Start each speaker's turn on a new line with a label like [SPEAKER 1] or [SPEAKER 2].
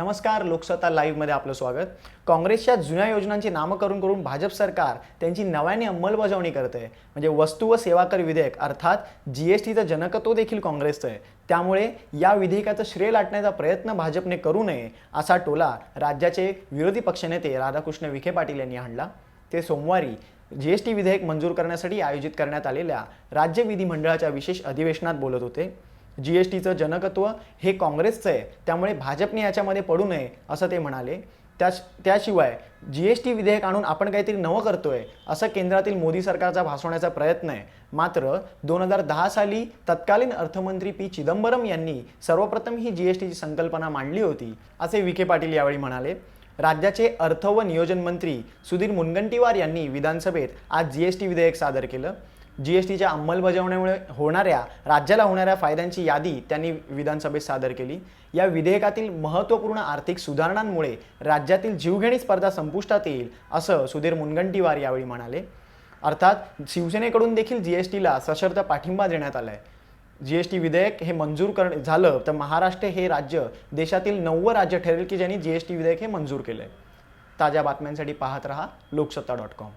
[SPEAKER 1] नमस्कार लोकसत्ता लाईव्हमध्ये आपलं स्वागत. काँग्रेसच्या जुन्या योजनांची नामकरण करून भाजप सरकार त्यांची नव्याने अंमलबजावणी करते म्हणजे वस्तू व सेवा कर विधेयक अर्थात जी एस टीचं जनकत्व देखील काँग्रेसचं आहे. त्यामुळे या विधेयकाचं श्रेय लाटण्याचा प्रयत्न भाजपने करू नये असा टोला राज्याचे विरोधी पक्षनेते राधाकृष्ण विखे पाटील यांनी आणला ते सोमवारी जी एस टी विधेयक मंजूर करण्यासाठी आयोजित करण्यात आलेल्या राज्य विधिमंडळाच्या विशेष अधिवेशनात बोलत होते. जी एस टीचं जनकत्व हे काँग्रेसचं आहे. त्यामुळे भाजपने याच्यामध्ये पडू नये असं ते म्हणाले. त्या त्याशिवाय जी एस टी विधेयक आणून आपण काहीतरी नवं करतोय असं केंद्रातील मोदी सरकारचा भासवण्याचा प्रयत्न आहे. मात्र दोन हजार दहा साली तत्कालीन अर्थमंत्री पी चिदंबरम यांनी सर्वप्रथम ही जी एस टीची संकल्पना मांडली होती असे विखे पाटील यावेळी म्हणाले. राज्याचे अर्थ व नियोजन मंत्री सुधीर मुनगंटीवार यांनी विधानसभेत आज जी एस टी विधेयक सादर केलं. जी एस टीच्या अंमलबजावणीमुळे होणाऱ्या राज्याला होणाऱ्या फायद्यांची यादी त्यांनी विधानसभेत सादर केली. या विधेयकातील महत्त्वपूर्ण आर्थिक सुधारणांमुळे राज्यातील जीवघेणी स्पर्धा संपुष्टात येईल असं सुधीर मुनगंटीवार यावेळी म्हणाले. अर्थात शिवसेनेकडून देखील जी एस टीला सशर्त पाठिंबा देण्यात आला आहे जी एस टी विधेयक हे मंजूर कर झालं तर महाराष्ट्र हे राज्य देशातील नववं राज्य ठरेल की ज्यांनी जी एस टी विधेयक हे मंजूर केलं आहे ताज्या बातम्यांसाठी पाहत रहा लोकसत्ता डॉट कॉम.